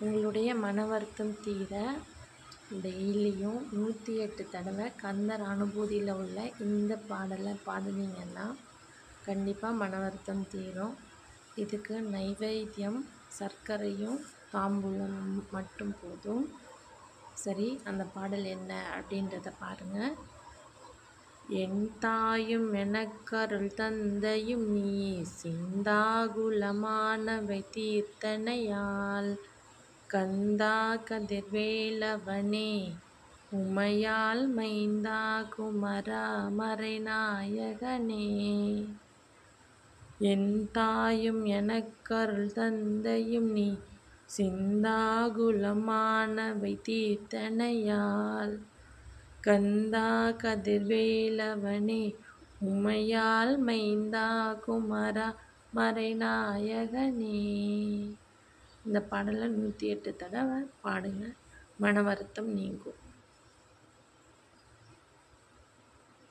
உங்களுடைய மன வருத்தம் தீர டெய்லியும் நூற்றி எட்டு தடவை கந்தர் அனுபூதியில் உள்ள இந்த பாடலை பாடுனீங்கன்னா கண்டிப்பாக மன வருத்தம் தீரும். இதுக்கு நைவேத்தியம் சர்க்கரையும் தாம்பூலம் மட்டும் போதும். சரி அந்த பாடல் என்ன அப்படின்றத பாருங்கள் என் தாயும் எனக்கருள் தந்தையும் நீ சிந்தாகுலமானவை தீர்த்தனையால் கந்தா கதிர்வேலவனே உமையால் மைந்தா குமரா மறைநாயகனே. என் தாயும் எனக்கருள் தந்தையும் நீ சிந்தாகுலமானவை தீர்த்தனையால். கந்தா கதிர்வேலவனே உமையால் மைந்தா குமரா மறைநாயகனே. இந்த பாடலை நூற்றி எட்டு தடவை பாடுங்க. மன வருத்தம் நீங்கும்.